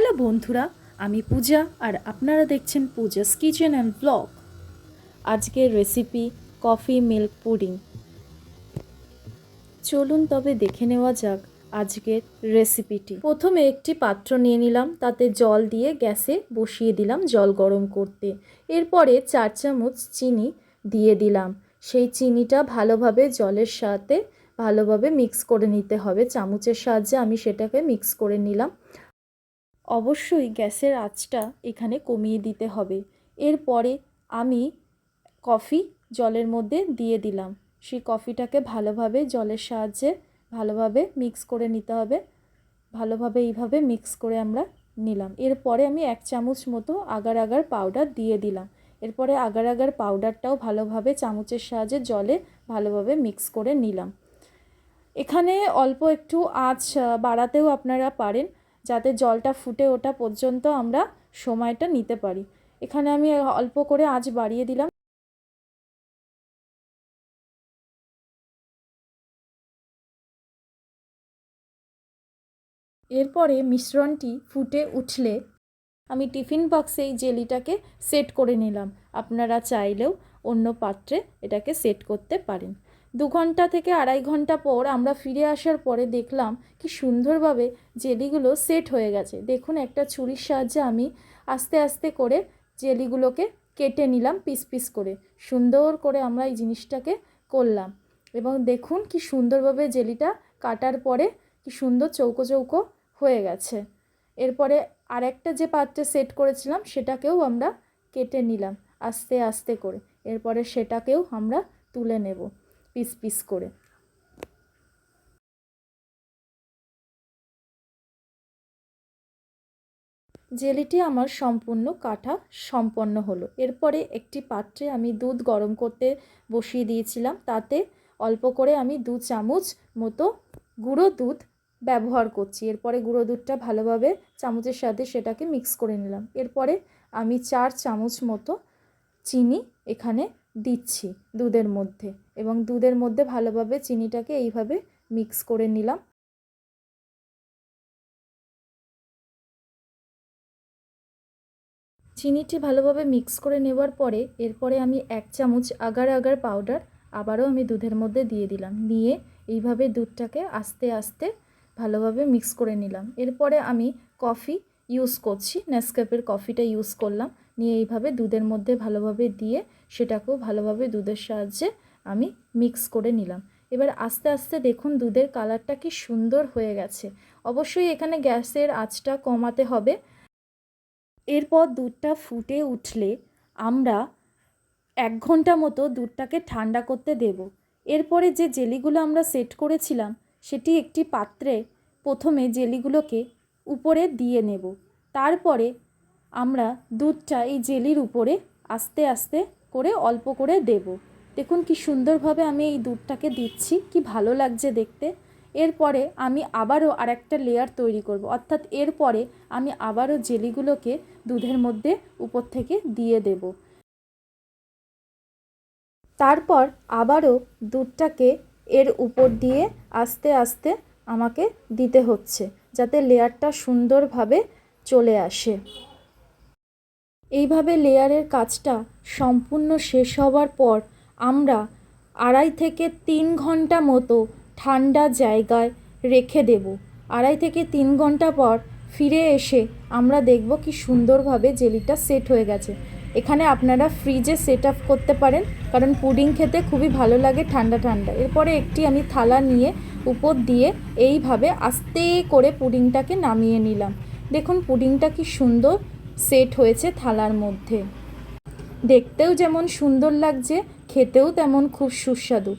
Hello বন্ধুরা, আমি পূজা আর আপনারা দেখছেন পূজাস কিচেন অ্যান্ড ব্লগ। আজকের রেসিপি কফি মিল্ক পুডিং চলুন তবে দেখে নেওয়া যাক আজকের রেসিপিটি প্রথমে একটি পাত্র নিয়ে নিলাম, তাতে জল দিয়ে গ্যাসে বসিয়ে দিলাম জল গরম করতে। এরপরে চার চামচ চিনি দিয়ে দিলাম। সেই চিনিটা ভালোভাবে জলের সাথে ভালোভাবে মিক্স করে নিতে হবে। চামচের সাহায্যে আমি সেটাকে মিক্স করে নিলাম। অবশ্যই গ্যাসের আঁচটা এখানে কমিয়ে দিতে হবে। এরপরে আমি কফি জলের মধ্যে দিয়ে দিলাম। সেই কফিটাকে ভালোভাবে জলের সাহায্যে ভালোভাবে মিক্স করে নিতে হবে। ভালোভাবে এইভাবে মিক্স করে আমরা নিলাম। এরপরে আমি এক চামচ মতো আগার আগার পাউডার দিয়ে দিলাম। এরপরে আগার আগার পাউডারটাও ভালোভাবে চামচের সাহায্যে জলে ভালোভাবে মিক্স করে নিলাম। এখানে অল্প একটু আঁচ বাড়াতেও আপনারা পারেন। যাতে জলটা ফুটে ওঠা পর্যন্ত আমরা সময়টা নিতে পারি। এখানে আমি অল্প করে আজ বাড়িয়ে দিলাম। এরপরে মিশ্রণটি ফুটে উঠলে আমি টিফিন বক্সে এই জেলিটাকে সেট করে নিলাম। আপনারা চাইলেও অন্য পাত্রে এটাকে সেট করতে পারেন। দু ঘণ্টা থেকে আড়াই ঘণ্টা পর আমরা ফিরে আসার পরে দেখলাম কি সুন্দরভাবে জেলিগুলো সেট হয়ে গেছে। দেখুন, একটা ছুরির সাহায্যে আমি আস্তে আস্তে করে জেলিগুলোকে কেটে নিলাম পিস পিস করে। সুন্দর করে আমরা এই জিনিসটাকে করলাম এবং দেখুন কি সুন্দরভাবে জেলিটা কাটার পরে কি সুন্দর চৌকো চৌকো হয়ে গেছে। এরপরে আরেকটা যে পাত্রে সেট করেছিলাম সেটাকেও আমরা কেটে নিলাম আস্তে আস্তে করে। এরপরে সেটাকেও আমরা তুলে নেব। পিস পিস করে। জেলিটি আমার সম্পূর্ণ কাটা সম্পন্ন হলো। এরপরে একটি পাত্রে আমি দুধ গরম করতে বসিয়ে দিয়েছিলাম। তাতে অল্প করে আমি দু চামচ মতো গুঁড়ো দুধ ব্যবহার করছি। এরপরে গুঁড়ো দুধটা ভালোভাবে চামচের সাথে সেটাকে মিক্স করে নিলাম। এরপরে আমি চার চামচ মতো চিনি এখানে দিচ্ছি দুধের মধ্যে এবং দুধের মধ্যে ভালোভাবে চিনিটাকে এইভাবে মিক্স করে নিলাম। চিনিটি ভালোভাবে মিক্স করে নেওয়ার পরে এরপরে আমি এক চামচ আগার আগার পাউডার আবারও আমি দুধের মধ্যে দিয়ে দিলাম। নিয়ে এইভাবে দুধটাকে আস্তে আস্তে ভালোভাবে মিক্স করে নিলাম। এরপরে আমি কফি ইউজ করছি, নেসক্যাফের কফিটা ইউজ করলাম। নিয়ে এইভাবে দুধের মধ্যে ভালোভাবে দিয়ে সেটাকেও ভালোভাবে দুধের সাহায্যে আমি মিক্স করে নিলাম। এবার আস্তে আস্তে দেখুন দুধের কালারটা কি সুন্দর হয়ে গেছে। অবশ্যই এখানে গ্যাসের আঁচটা কমাতে হবে। এরপর দুধটা ফুটে উঠলে আমরা এক ঘণ্টা মতো দুধটাকে ঠান্ডা করতে দেব। এরপরে যে জেলিগুলো আমরা সেট করেছিলাম, সেটি একটি পাত্রে প্রথমে জেলিগুলোকে উপরে দিয়ে নেব। তারপরে আমরা দুধটা এই জেলির উপরে আস্তে আস্তে করে অল্প করে দেব। দেখুন কি সুন্দরভাবে আমি এই দুধটাকে দিচ্ছি, কি ভালো লাগছে দেখতে। এরপরে আমি আবারও আর একটা লেয়ার তৈরি করব। অর্থাৎ এরপরে আমি আবারও জেলিগুলোকে দুধের মধ্যে উপর থেকে দিয়ে দেব। তারপর আবারও দুধটাকে এর উপর দিয়ে আস্তে আস্তে আমাকে দিতে হচ্ছে, যাতে লেয়ারটা সুন্দরভাবে চলে আসে। এইভাবে লেয়ারের কাজটা সম্পূর্ণ শেষ হওয়ার পর আমরা আড়াই থেকে তিন ঘণ্টা মতো ঠান্ডা জায়গায় রেখে দেব। আড়াই থেকে তিন ঘণ্টা পর ফিরে এসে আমরা দেখব কি সুন্দরভাবে জেলিটা সেট হয়ে গেছে। এখানে আপনারা ফ্রিজে সেট আপ করতে পারেন, কারণ পুডিং খেতে খুবই ভালো লাগে ঠান্ডা ঠান্ডা। এরপরে একটি আমি থালা নিয়ে উপর দিয়ে এইভাবে আস্তে করে পুডিংটাকে নামিয়ে নিলাম। দেখুন পুডিংটা কি সুন্দর সেট হয়েছে থালার মধ্যে। দেখতেও যেমন সুন্দর লাগছে, খেতেও তেমন খুব সুস্বাদু।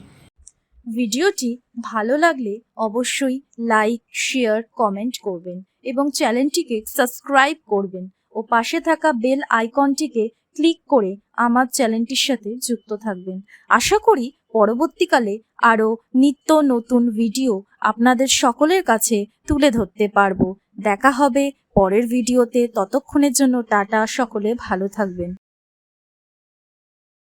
ভিডিওটি ভালো লাগলে অবশ্যই লাইক, শেয়ার, কমেন্ট করবেন এবং চ্যানেলটিকে সাবস্ক্রাইব করবেন ও পাশে থাকা বেল আইকনটিকে ক্লিক করে আমার চ্যানেলটির সাথে যুক্ত থাকবেন। আশা করি পরবর্তীকালে আরও নিত্য নতুন ভিডিও আপনাদের সকলের কাছে তুলে ধরতে পারব। দেখা হবে পরের ভিডিওতে। ততক্ষণের জন্য টাটা। সকলে ভালো থাকবেন।